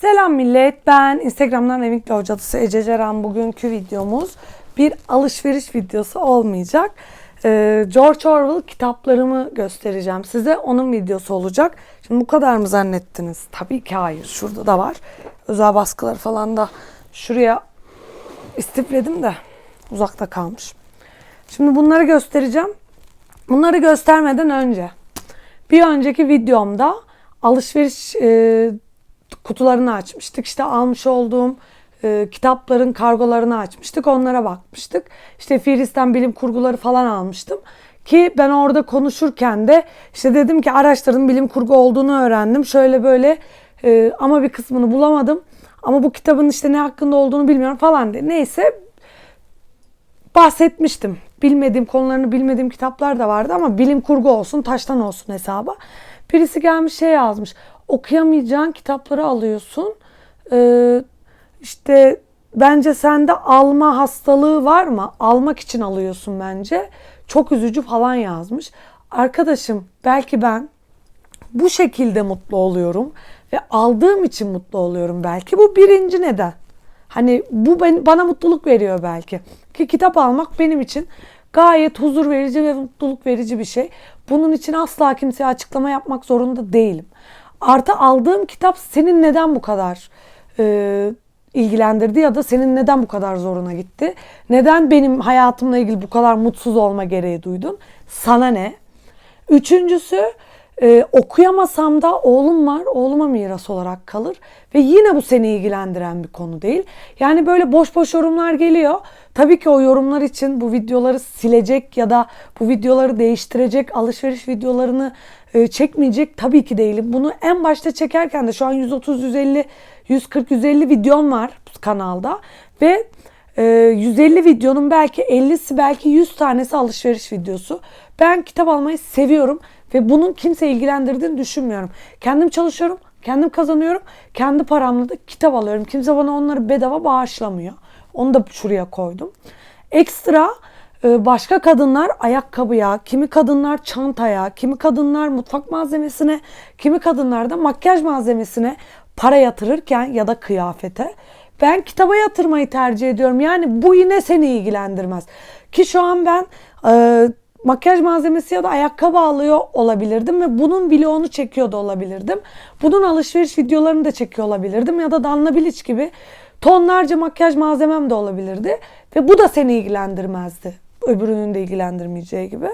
Selam millet. Ben Instagram'dan Evikli Hocalısı Ece Ceren. Bugünkü videomuz bir alışveriş videosu olmayacak. Ee, George Orwell kitaplarımı göstereceğim size. Onun videosu olacak. Şimdi bu kadar mı zannettiniz? Tabii ki hayır. Şurada da var. Özel baskıları falan da şuraya istifledim de uzakta kalmış. Şimdi bunları göstereceğim. Bunları göstermeden önce bir önceki videomda alışveriş e, kutularını açmıştık. İşte almış olduğum e, kitapların kargolarını açmıştık. Onlara bakmıştık. İşte Filistin bilim kurguları falan almıştım. Ki ben orada konuşurken de işte dedim ki araştırdım bilim kurgu olduğunu öğrendim. Şöyle böyle e, ama bir kısmını bulamadım. Ama bu kitabın işte ne hakkında olduğunu bilmiyorum falan diye. Neyse bahsetmiştim. Bilmediğim konularını bilmediğim kitaplar da vardı ama bilim kurgu olsun, taştan olsun hesaba. Birisi gelmiş şey yazmış. Okuyamayacağın kitapları alıyorsun. Ee, işte bence sende alma hastalığı var mı? Almak için alıyorsun bence. Çok üzücü falan yazmış. Arkadaşım belki ben bu şekilde mutlu oluyorum ve aldığım için mutlu oluyorum belki. Bu birinci neden. Hani bu ben, bana mutluluk veriyor belki. Ki kitap almak benim için gayet huzur verici ve mutluluk verici bir şey. Bunun için asla kimseye açıklama yapmak zorunda değilim. Artı aldığım kitap senin neden bu kadar e, ilgilendirdi ya da senin neden bu kadar zoruna gitti? Neden benim hayatımla ilgili bu kadar mutsuz olma gereği duydun? Sana ne? Üçüncüsü ee, okuyamasam da oğlum var, oğluma miras olarak kalır ve yine bu seni ilgilendiren bir konu değil. Yani böyle boş boş yorumlar geliyor. Tabii ki o yorumlar için bu videoları silecek ya da bu videoları değiştirecek, alışveriş videolarını e, çekmeyecek tabii ki değilim. Bunu en başta çekerken de şu an 130, 150, 140, 150 videom var kanalda ve 150 e, videonun belki 50'si belki 100 tanesi alışveriş videosu. Ben kitap almayı seviyorum ve bunun kimse ilgilendirdiğini düşünmüyorum. Kendim çalışıyorum, kendim kazanıyorum, kendi paramla da kitap alıyorum. Kimse bana onları bedava bağışlamıyor. Onu da şuraya koydum. Ekstra e, başka kadınlar ayakkabıya, kimi kadınlar çantaya, kimi kadınlar mutfak malzemesine, kimi kadınlar da makyaj malzemesine para yatırırken ya da kıyafete ben kitaba yatırmayı tercih ediyorum. Yani bu yine seni ilgilendirmez. Ki şu an ben e, makyaj malzemesi ya da ayakkabı alıyor olabilirdim ve bunun vlogunu çekiyor da olabilirdim. Bunun alışveriş videolarını da çekiyor olabilirdim ya da Danla Bilic gibi tonlarca makyaj malzemem de olabilirdi ve bu da seni ilgilendirmezdi. Öbürünün de ilgilendirmeyeceği gibi.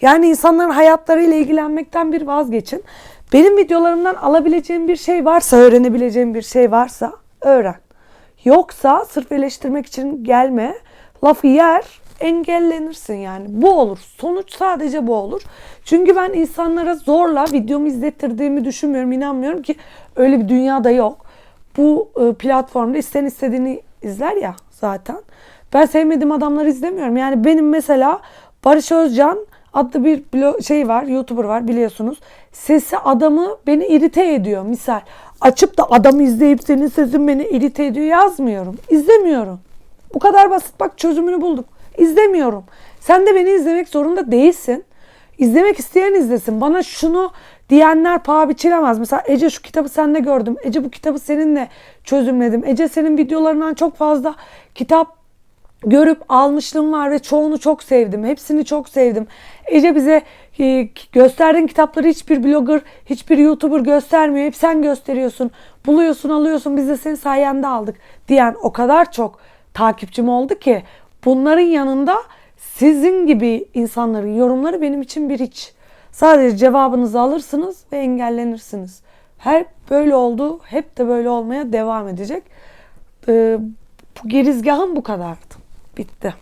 Yani insanların hayatlarıyla ilgilenmekten bir vazgeçin. Benim videolarımdan alabileceğim bir şey varsa, öğrenebileceğim bir şey varsa öğren. Yoksa sırf eleştirmek için gelme, lafı yer, engellenirsin yani. Bu olur. Sonuç sadece bu olur. Çünkü ben insanlara zorla videomu izlettirdiğimi düşünmüyorum. İnanmıyorum ki öyle bir dünyada yok. Bu e, platformda isten istediğini izler ya zaten. Ben sevmediğim adamları izlemiyorum. Yani benim mesela Barış Özcan adlı bir şey var, YouTuber var biliyorsunuz. Sesi adamı beni irite ediyor misal. Açıp da adamı izleyip senin sesin beni irite ediyor yazmıyorum. İzlemiyorum. Bu kadar basit bak çözümünü bulduk. İzlemiyorum. Sen de beni izlemek zorunda değilsin. İzlemek isteyen izlesin. Bana şunu diyenler paha biçilemez. Mesela Ece şu kitabı sende gördüm. Ece bu kitabı seninle çözümledim. Ece senin videolarından çok fazla kitap görüp almışlığım var ve çoğunu çok sevdim. Hepsini çok sevdim. Ece bize e, gösterdiğin kitapları hiçbir blogger, hiçbir YouTuber göstermiyor. Hep sen gösteriyorsun. Buluyorsun, alıyorsun. Biz de senin sayende aldık diyen o kadar çok takipçim oldu ki Bunların yanında sizin gibi insanların yorumları benim için bir hiç. Sadece cevabınızı alırsınız ve engellenirsiniz. Her böyle oldu, hep de böyle olmaya devam edecek. Ee, bu gerizgahım bu kadardı. Bitti.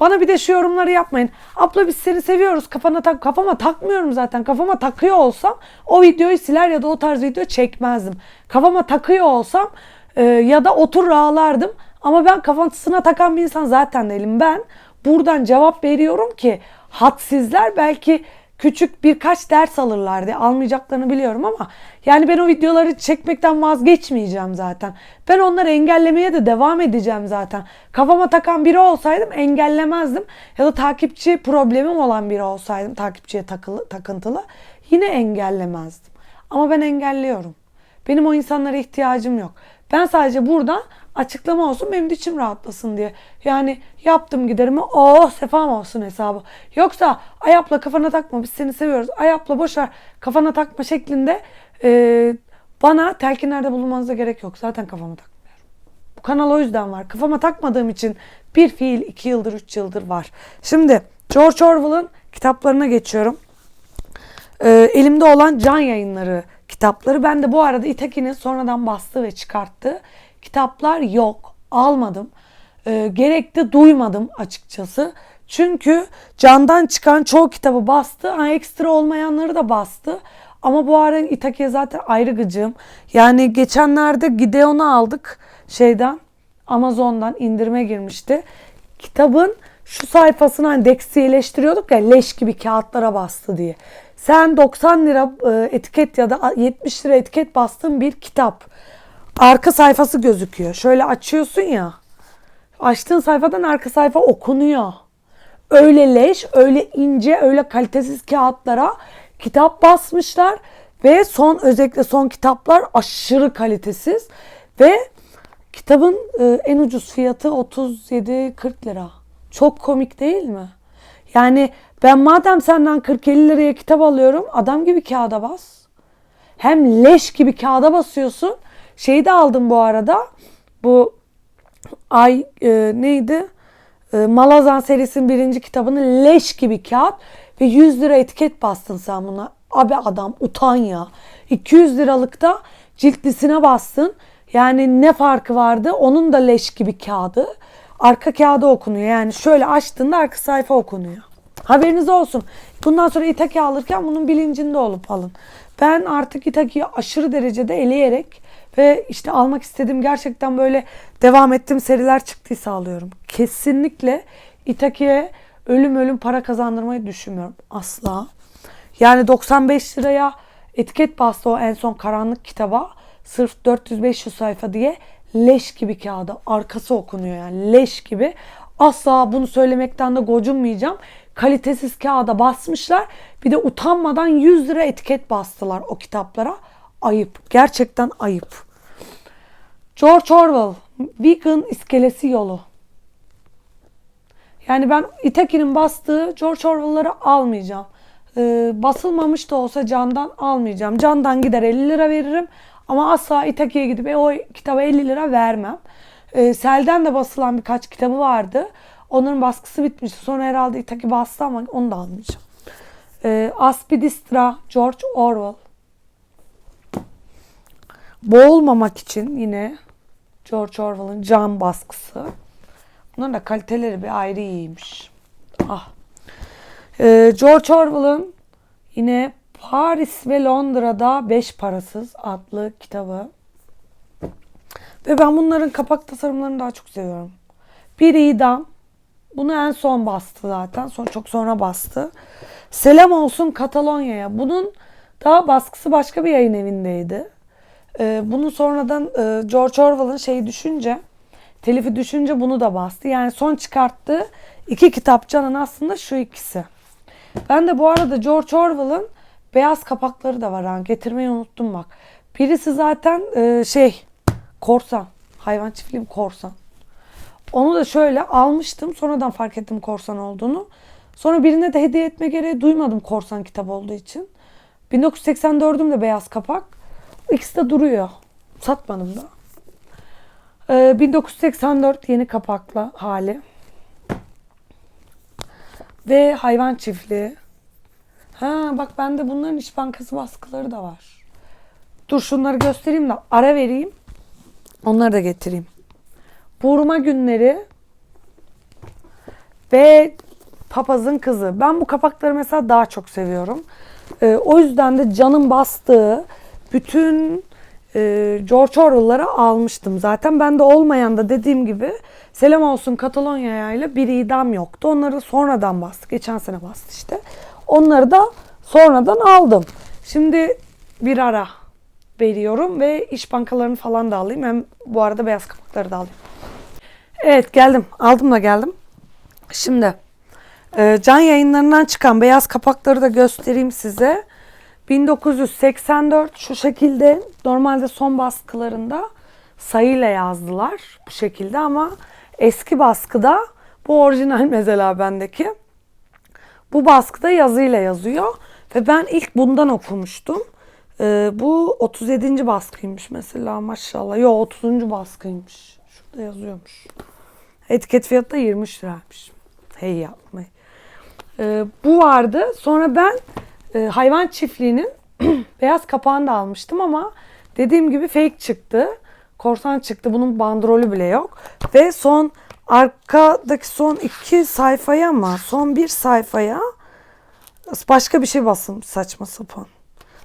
Bana bir de şu yorumları yapmayın. Abla biz seni seviyoruz. Kafana tak kafama takmıyorum zaten. Kafama takıyor olsam o videoyu siler ya da o tarz video çekmezdim. Kafama takıyor olsam e, ya da otur ağlardım. Ama ben kafasına takan bir insan zaten değilim. Ben buradan cevap veriyorum ki hadsizler belki küçük birkaç ders alırlar diye almayacaklarını biliyorum ama yani ben o videoları çekmekten vazgeçmeyeceğim zaten. Ben onları engellemeye de devam edeceğim zaten. Kafama takan biri olsaydım engellemezdim ya da takipçi problemim olan biri olsaydım takipçiye takılı, takıntılı yine engellemezdim. Ama ben engelliyorum. Benim o insanlara ihtiyacım yok. Ben sadece burada açıklama olsun benim içim rahatlasın diye. Yani yaptım giderimi oh sefam olsun hesabı. Yoksa ayapla kafana takma biz seni seviyoruz. Ayapla boşver kafana takma şeklinde e, bana telkinlerde bulunmanıza gerek yok. Zaten kafama takmıyorum. Bu kanal o yüzden var. Kafama takmadığım için bir fiil iki yıldır üç yıldır var. Şimdi George Orwell'ın kitaplarına geçiyorum. Ee, elimde olan Can Yayınları kitapları. Ben de bu arada İtekin'in sonradan bastığı ve çıkarttığı kitaplar yok. Almadım. Ee, gerek de duymadım açıkçası. Çünkü Can'dan çıkan çoğu kitabı bastı. Ha, ekstra olmayanları da bastı. Ama bu ara İtaki'ye zaten ayrı gıcığım. Yani geçenlerde Gideon'u aldık şeyden. Amazon'dan indirime girmişti. Kitabın şu sayfasını hani deksiyeleştiriyorduk ya leş gibi kağıtlara bastı diye. Sen 90 lira e, etiket ya da 70 lira etiket bastığın bir kitap. Arka sayfası gözüküyor. Şöyle açıyorsun ya. Açtığın sayfadan arka sayfa okunuyor. Öyle leş, öyle ince, öyle kalitesiz kağıtlara kitap basmışlar ve son özellikle son kitaplar aşırı kalitesiz ve kitabın e, en ucuz fiyatı 37-40 lira. Çok komik değil mi? Yani ben madem senden 40-50 liraya kitap alıyorum adam gibi kağıda bas. Hem leş gibi kağıda basıyorsun. Şeyi de aldım bu arada. Bu ay e, neydi? E, Malazan serisinin birinci kitabını leş gibi kağıt ve 100 lira etiket bastın sen buna. Abi adam utan ya. 200 liralıkta ciltlisine bastın. Yani ne farkı vardı? Onun da leş gibi kağıdı. Arka kağıdı okunuyor. Yani şöyle açtığında arka sayfa okunuyor. Haberiniz olsun. Bundan sonra İtaki alırken bunun bilincinde olup alın. Ben artık İtaki'yi aşırı derecede eleyerek ve işte almak istediğim gerçekten böyle devam ettiğim seriler çıktıysa alıyorum. Kesinlikle İtaki'ye ölüm ölüm para kazandırmayı düşünmüyorum. Asla. Yani 95 liraya etiket bastı o en son karanlık kitaba. Sırf 400-500 sayfa diye leş gibi kağıda arkası okunuyor yani leş gibi. Asla bunu söylemekten de gocunmayacağım. Kalitesiz kağıda basmışlar. Bir de utanmadan 100 lira etiket bastılar o kitaplara. Ayıp. Gerçekten ayıp. George Orwell. Vegan iskelesi yolu. Yani ben İteki'nin bastığı George Orwell'ları almayacağım. Ee, basılmamış da olsa Can'dan almayacağım. Can'dan gider 50 lira veririm. Ama asla İteki'ye gidip e, o kitaba 50 lira vermem. Ee, Sel'den de basılan birkaç kitabı vardı. Onların baskısı bitmişti. Sonra herhalde İtaki bastı ama onu da almayacağım. Ee, Aspidistra, George Orwell. Boğulmamak için yine George Orwell'ın cam baskısı. Bunların da kaliteleri bir ayrı iyiymiş. Ah. Ee, George Orwell'ın yine Paris ve Londra'da Beş Parasız adlı kitabı. Ve ben bunların kapak tasarımlarını daha çok seviyorum. Bir idam. Bunu en son bastı zaten. Son, çok sonra bastı. Selam olsun Katalonya'ya. Bunun daha baskısı başka bir yayın evindeydi. Ee, bunu sonradan e, George Orwell'ın şeyi düşünce, telifi düşünce bunu da bastı. Yani son çıkarttığı iki kitapçanın aslında şu ikisi. Ben de bu arada George Orwell'ın beyaz kapakları da var. Ha. Getirmeyi unuttum bak. Birisi zaten e, şey korsan. Hayvan çiftliğim korsan. Onu da şöyle almıştım. Sonradan fark ettim korsan olduğunu. Sonra birine de hediye etme gereği duymadım korsan kitap olduğu için. 1984'üm de beyaz kapak. İkisi de duruyor. Satmadım da. Ee, 1984 yeni kapaklı hali. Ve hayvan çiftliği. Ha bak bende bunların iş bankası baskıları da var. Dur şunları göstereyim de ara vereyim. Onları da getireyim. Vurma günleri ve papazın kızı. Ben bu kapakları mesela daha çok seviyorum. Ee, o yüzden de canım bastığı bütün e, George Orwell'ları almıştım zaten. Ben de olmayan da dediğim gibi Selam olsun Katalonya'ya ile bir idam yoktu. Onları sonradan bastı. Geçen sene bastı işte. Onları da sonradan aldım. Şimdi bir ara veriyorum ve iş bankalarını falan da alayım. Hem bu arada beyaz kapakları da alayım. Evet geldim. Aldım da geldim. Şimdi e, can yayınlarından çıkan beyaz kapakları da göstereyim size. 1984 şu şekilde normalde son baskılarında sayıyla yazdılar bu şekilde ama eski baskıda bu orijinal mesela bendeki. Bu baskıda yazıyla yazıyor ve ben ilk bundan okumuştum. Ee, bu 37. baskıymış mesela maşallah. Yo 30. baskıymış. Şurada yazıyormuş. Etiket fiyatı da 20 liraymış. Hey yapmayın. Ee, bu vardı. Sonra ben e, hayvan çiftliğinin beyaz kapağını da almıştım ama dediğim gibi fake çıktı. Korsan çıktı. Bunun bandrolü bile yok. Ve son arkadaki son iki sayfaya ama son bir sayfaya başka bir şey basın saçma sapan.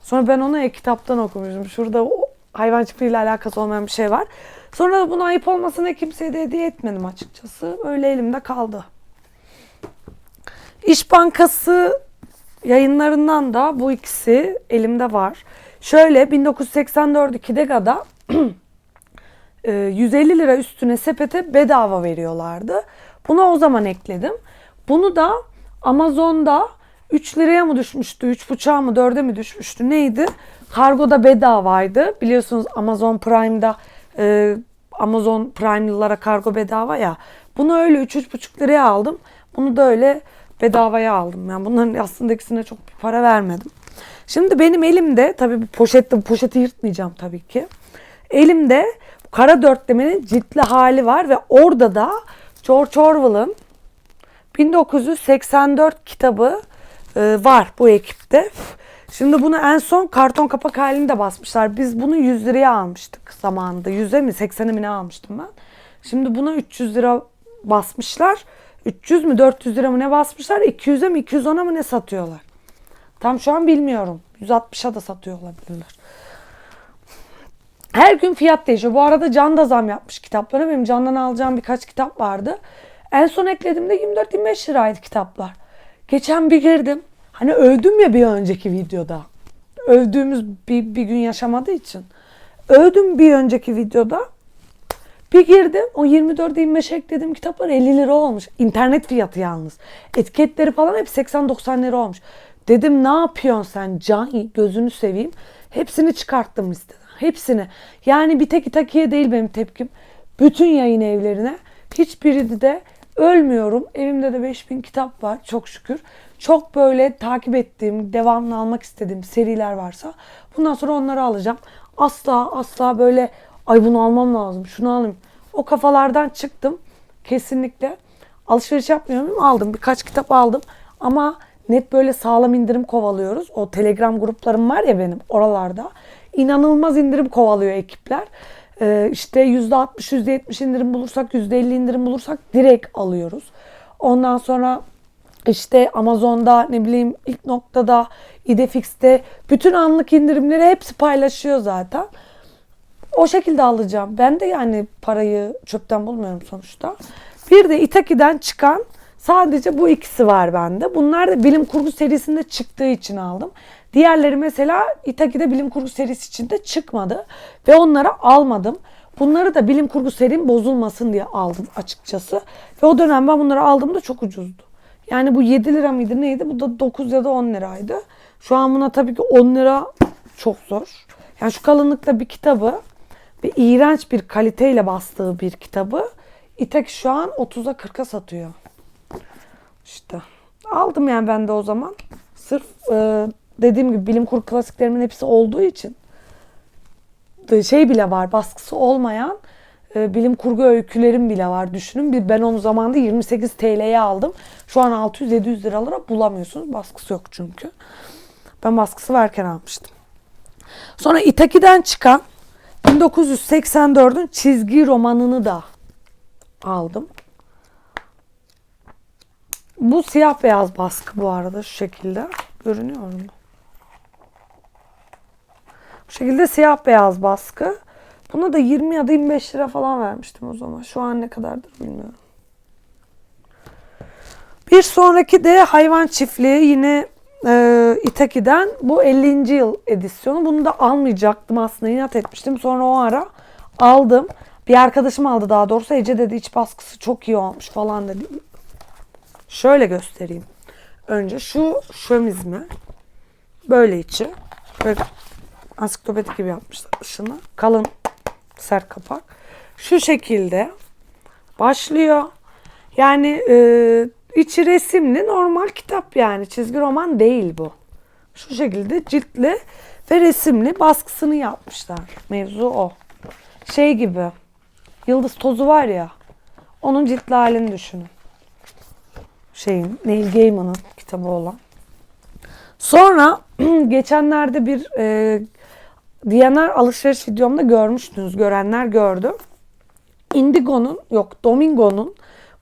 Sonra ben onu e-kitaptan okumuşum. Şurada o hayvan çiftliğiyle alakası olmayan bir şey var. Sonra da buna ayıp olmasına kimseye de hediye etmedim açıkçası. Öyle elimde kaldı. İş Bankası yayınlarından da bu ikisi elimde var. Şöyle 1984 2'de 150 lira üstüne sepete bedava veriyorlardı. Bunu o zaman ekledim. Bunu da Amazon'da 3 liraya mı düşmüştü, 3,5'a mı 4'e mi düşmüştü neydi? Kargoda bedavaydı. Biliyorsunuz Amazon Prime'da e, Amazon Prime'lılara kargo bedava ya. Bunu öyle 3-3,5 liraya aldım. Bunu da öyle bedavaya aldım. Yani bunların aslında ikisine çok bir para vermedim. Şimdi benim elimde tabii bu poşette poşeti yırtmayacağım tabii ki. Elimde kara dörtlemenin ciltli hali var ve orada da George Orwell'ın 1984 kitabı e, var bu ekipte. Şimdi bunu en son karton kapak halinde basmışlar. Biz bunu 100 liraya almıştık zamanında. 100'e mi 80'e mi ne almıştım ben. Şimdi buna 300 lira basmışlar. 300 mü 400 lira mı ne basmışlar? 200'e mi 210'a mı ne satıyorlar? Tam şu an bilmiyorum. 160'a da satıyor olabilirler. Her gün fiyat değişiyor. Bu arada Can da zam yapmış kitaplara. Benim Can'dan alacağım birkaç kitap vardı. En son eklediğimde 24-25 liraydı kitaplar. Geçen bir girdim. Hani övdüm ya bir önceki videoda. Övdüğümüz bir, bir gün yaşamadığı için. Övdüm bir önceki videoda. Bir girdim o 24-25 eklediğim kitaplar 50 lira olmuş. İnternet fiyatı yalnız. Etiketleri falan hep 80-90 lira olmuş. Dedim ne yapıyorsun sen Can gözünü seveyim. Hepsini çıkarttım listeden. Hepsini. Yani bir tek itakiye değil benim tepkim. Bütün yayın evlerine. Hiçbiri de ölmüyorum. Evimde de 5000 kitap var çok şükür. Çok böyle takip ettiğim, devamlı almak istediğim seriler varsa bundan sonra onları alacağım. Asla asla böyle ay bunu almam lazım, şunu alayım. O kafalardan çıktım. Kesinlikle. Alışveriş yapmıyorum. Aldım. Birkaç kitap aldım. Ama net böyle sağlam indirim kovalıyoruz. O Telegram gruplarım var ya benim oralarda. İnanılmaz indirim kovalıyor ekipler. Ee, işte %60, %70 indirim bulursak, %50 indirim bulursak direkt alıyoruz. Ondan sonra işte Amazon'da ne bileyim ilk noktada, İdefix'te bütün anlık indirimleri hepsi paylaşıyor zaten. O şekilde alacağım. Ben de yani parayı çöpten bulmuyorum sonuçta. Bir de Itaki'den çıkan sadece bu ikisi var bende. Bunlar da bilim kurgu serisinde çıktığı için aldım. Diğerleri mesela Itaki'de bilim kurgu serisi içinde çıkmadı ve onları almadım. Bunları da bilim kurgu serim bozulmasın diye aldım açıkçası. Ve o dönem ben bunları aldığımda çok ucuzdu. Yani bu 7 lira mıydı neydi? Bu da 9 ya da 10 liraydı. Şu an buna tabii ki 10 lira çok zor. Yani şu kalınlıkta bir kitabı ve iğrenç bir kaliteyle bastığı bir kitabı İtek şu an 30'a 40'a satıyor. İşte aldım yani ben de o zaman. Sırf e, dediğim gibi bilim kurgu klasiklerimin hepsi olduğu için şey bile var baskısı olmayan e, bilim kurgu öykülerim bile var düşünün. Bir ben onu zamanında 28 TL'ye aldım. Şu an 600-700 liralara bulamıyorsunuz. Baskısı yok çünkü. Ben baskısı varken almıştım. Sonra Itaki'den çıkan 1984'ün çizgi romanını da aldım. Bu siyah beyaz baskı bu arada şu şekilde. Görünüyor mu? Bu şekilde siyah beyaz baskı. Buna da 20 ya da 25 lira falan vermiştim o zaman. Şu an ne kadardır bilmiyorum. Bir sonraki de hayvan çiftliği yine e, Itaki'den bu 50. yıl edisyonu. Bunu da almayacaktım aslında inat etmiştim. Sonra o ara aldım. Bir arkadaşım aldı daha doğrusu. Ece dedi iç baskısı çok iyi olmuş falan dedi. Şöyle göstereyim. Önce şu şömizmi. Böyle içi. Böyle ansiklopedi gibi yapmışlar dışını. Kalın sert kapak. Şu şekilde başlıyor. Yani e, içi resimli normal kitap yani çizgi roman değil bu. Şu şekilde ciltli ve resimli baskısını yapmışlar. Mevzu o. Şey gibi yıldız tozu var ya onun ciltli halini düşünün. Şeyin Neil Gaiman'ın kitabı olan. Sonra geçenlerde bir e, DNR alışveriş videomda görmüştünüz. Görenler gördü. Indigo'nun yok Domingo'nun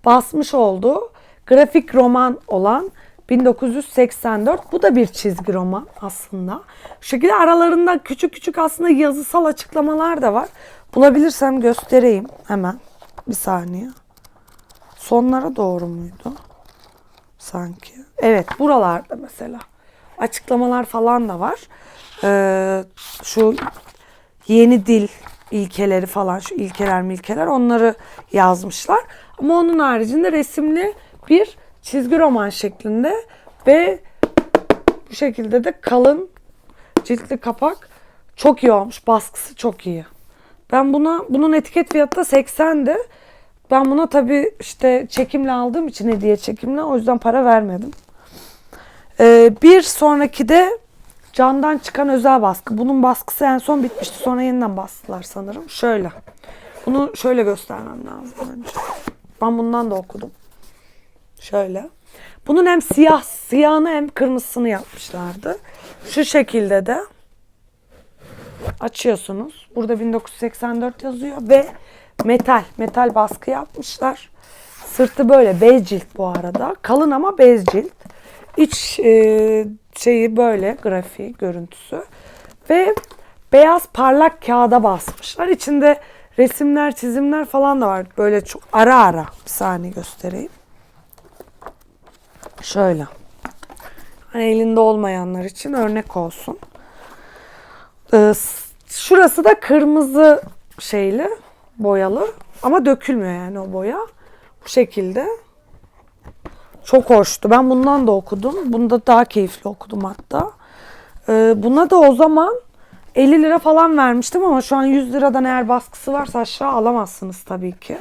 basmış olduğu grafik roman olan 1984. Bu da bir çizgi roman aslında. Şu şekilde aralarında küçük küçük aslında yazısal açıklamalar da var. Bulabilirsem göstereyim hemen. Bir saniye. Sonlara doğru muydu? Sanki. Evet buralarda mesela. Açıklamalar falan da var. Ee, şu yeni dil ilkeleri falan şu ilkeler milkeler onları yazmışlar. Ama onun haricinde resimli bir çizgi roman şeklinde ve bu şekilde de kalın ciltli kapak çok iyi olmuş. Baskısı çok iyi. Ben buna bunun etiket fiyatı da 80'di. Ben buna tabii işte çekimle aldığım için hediye çekimle o yüzden para vermedim. Ee, bir sonraki de Candan çıkan özel baskı. Bunun baskısı en son bitmişti. Sonra yeniden bastılar sanırım. Şöyle. Bunu şöyle göstermem lazım. Ben bundan da okudum. Şöyle. Bunun hem siyah, siyahını hem kırmızısını yapmışlardı. Şu şekilde de açıyorsunuz. Burada 1984 yazıyor ve metal, metal baskı yapmışlar. Sırtı böyle bez cilt bu arada. Kalın ama bez cilt. İç e, şeyi böyle grafiği görüntüsü ve beyaz parlak kağıda basmışlar. İçinde resimler, çizimler falan da var. Böyle çok ara ara bir saniye göstereyim. Şöyle. Hani elinde olmayanlar için örnek olsun. Ee, şurası da kırmızı şeyli, boyalı ama dökülmüyor yani o boya. Bu şekilde. Çok hoştu. Ben bundan da okudum. Bunda daha keyifli okudum hatta. Ee, buna da o zaman 50 lira falan vermiştim ama şu an 100 liradan eğer baskısı varsa aşağı alamazsınız tabii ki.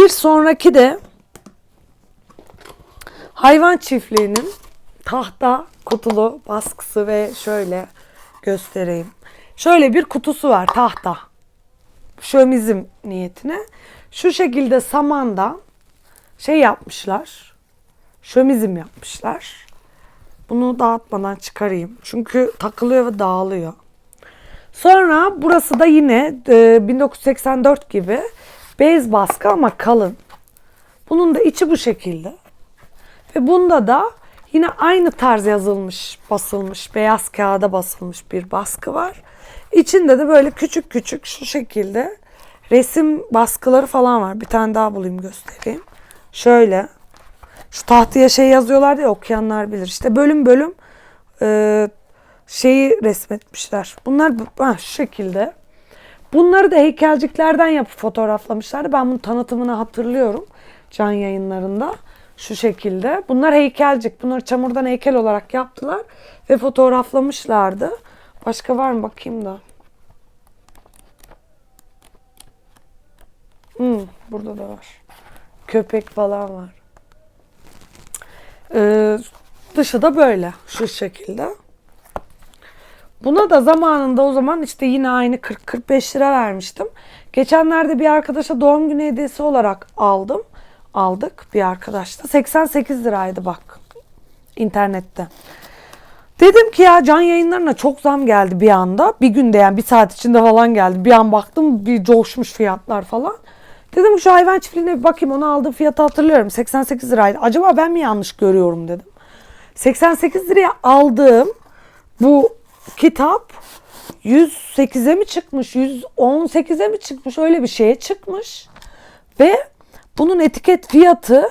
Bir sonraki de hayvan çiftliğinin tahta kutulu baskısı ve şöyle göstereyim. Şöyle bir kutusu var tahta. Şömizm niyetine. Şu şekilde samanda şey yapmışlar. Şömizm yapmışlar. Bunu dağıtmadan çıkarayım. Çünkü takılıyor ve dağılıyor. Sonra burası da yine e, 1984 gibi bez baskı ama kalın. Bunun da içi bu şekilde. Ve bunda da yine aynı tarz yazılmış, basılmış, beyaz kağıda basılmış bir baskı var. İçinde de böyle küçük küçük şu şekilde resim baskıları falan var. Bir tane daha bulayım göstereyim. Şöyle. Şu tahtaya şey yazıyorlar ya okuyanlar bilir. İşte bölüm bölüm e, şeyi resmetmişler. Bunlar ha, şu şekilde. Bunları da heykelciklerden yapıp fotoğraflamışlardı. Ben bunun tanıtımını hatırlıyorum. Can yayınlarında. Şu şekilde. Bunlar heykelcik. Bunları çamurdan heykel olarak yaptılar. Ve fotoğraflamışlardı. Başka var mı bakayım da. Hmm, burada da var. Köpek falan var. Ee, dışı da böyle. Şu şekilde. Buna da zamanında o zaman işte yine aynı 40-45 lira vermiştim. Geçenlerde bir arkadaşa doğum günü hediyesi olarak aldım. Aldık bir arkadaşta. 88 liraydı bak. internette. Dedim ki ya can yayınlarına çok zam geldi bir anda. Bir günde yani bir saat içinde falan geldi. Bir an baktım bir coşmuş fiyatlar falan. Dedim şu hayvan çiftliğine bir bakayım onu aldığım fiyatı hatırlıyorum. 88 liraydı. Acaba ben mi yanlış görüyorum dedim. 88 liraya aldığım bu kitap 108'e mi çıkmış, 118'e mi çıkmış öyle bir şeye çıkmış. Ve bunun etiket fiyatı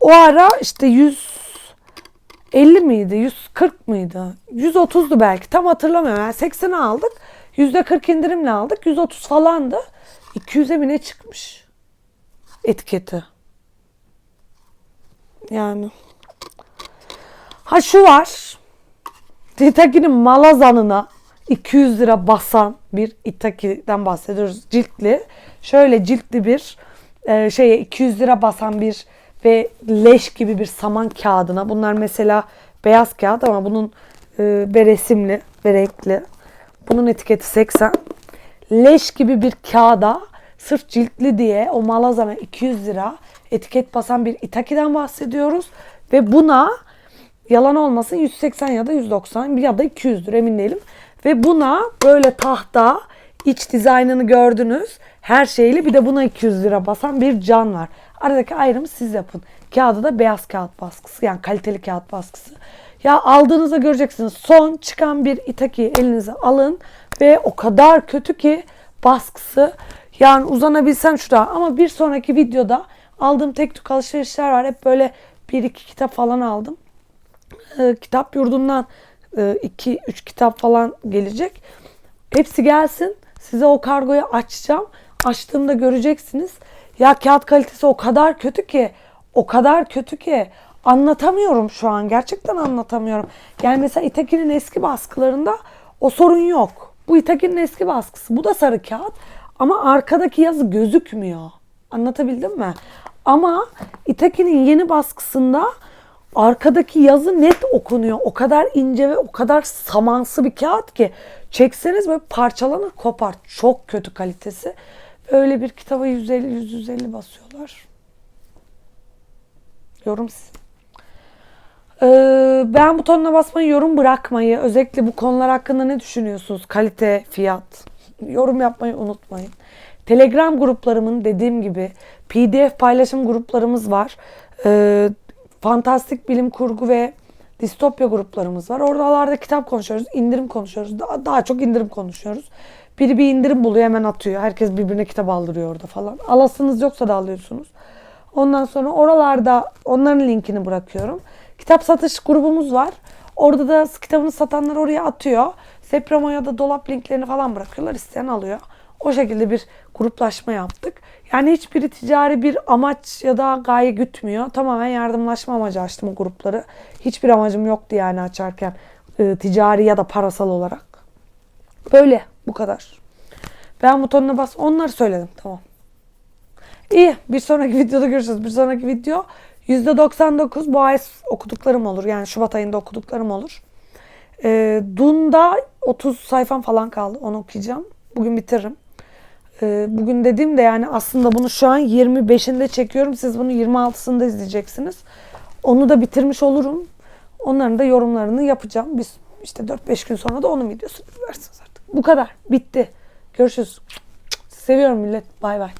o ara işte 150 miydi, 140 mıydı? 130'du belki tam hatırlamıyorum. Yani 80'e aldık. %40 indirimle aldık. 130 falandı. 200'e mi ne çıkmış? Etiketi. Yani Ha şu var. Itaki'nin malazanına 200 lira basan bir Itaki'den bahsediyoruz. Ciltli. Şöyle ciltli bir e, şeye 200 lira basan bir ve leş gibi bir saman kağıdına. Bunlar mesela beyaz kağıt ama bunun e, ve resimli ve renkli. Bunun etiketi 80. Leş gibi bir kağıda sırf ciltli diye o malazana 200 lira etiket basan bir Itaki'den bahsediyoruz. Ve buna yalan olmasın 180 ya da 190 ya da 200'dür emin değilim. Ve buna böyle tahta iç dizaynını gördünüz. Her şeyle bir de buna 200 lira basan bir can var. Aradaki ayrımı siz yapın. Kağıdı da beyaz kağıt baskısı yani kaliteli kağıt baskısı. Ya aldığınızda göreceksiniz. Son çıkan bir Itaki elinize alın ve o kadar kötü ki baskısı yani uzanabilsem şurada ama bir sonraki videoda aldığım tek tük alışverişler var. Hep böyle bir iki kitap falan aldım. Ee, kitap yurdundan 2-3 kitap falan gelecek. Hepsi gelsin. Size o kargoyu açacağım. Açtığımda göreceksiniz. Ya kağıt kalitesi o kadar kötü ki, o kadar kötü ki anlatamıyorum şu an. Gerçekten anlatamıyorum. Yani mesela Itaki'nin eski baskılarında o sorun yok. Bu Itaki'nin eski baskısı. Bu da sarı kağıt ama arkadaki yazı gözükmüyor. Anlatabildim mi? Ama Itaki'nin yeni baskısında arkadaki yazı net okunuyor. O kadar ince ve o kadar samansı bir kağıt ki çekseniz böyle parçalanır kopar. Çok kötü kalitesi. Öyle bir kitaba 150-150 basıyorlar. Yorum sizin. Ee, ben butonuna basmayı, yorum bırakmayı, özellikle bu konular hakkında ne düşünüyorsunuz? Kalite, fiyat. Yorum yapmayı unutmayın. Telegram gruplarımın dediğim gibi PDF paylaşım gruplarımız var. Ee, fantastik bilim kurgu ve distopya gruplarımız var. Oralarda kitap konuşuyoruz, indirim konuşuyoruz. Daha, daha çok indirim konuşuyoruz. Biri bir indirim buluyor hemen atıyor. Herkes birbirine kitap aldırıyor orada falan. Alasınız yoksa da alıyorsunuz. Ondan sonra oralarda onların linkini bırakıyorum. Kitap satış grubumuz var. Orada da kitabını satanlar oraya atıyor. Sepramo ya da dolap linklerini falan bırakıyorlar. İsteyen alıyor. O şekilde bir gruplaşma yaptık. Yani hiçbiri ticari bir amaç ya da gaye gütmüyor. Tamamen yardımlaşma amacı açtım o grupları. Hiçbir amacım yoktu yani açarken e, ticari ya da parasal olarak. Böyle bu kadar. Ben butonuna bas. Onları söyledim. Tamam. İyi. Bir sonraki videoda görüşürüz. Bir sonraki video %99 bu ay okuduklarım olur. Yani Şubat ayında okuduklarım olur. E, Dun'da 30 sayfam falan kaldı. Onu okuyacağım. Bugün bitiririm. E, bugün dediğimde yani aslında bunu şu an 25'inde çekiyorum. Siz bunu 26'sında izleyeceksiniz. Onu da bitirmiş olurum. Onların da yorumlarını yapacağım. Biz işte 4-5 gün sonra da onun videosunu versiniz artık. Bu kadar. Bitti. Görüşürüz. Seviyorum millet. Bay bay.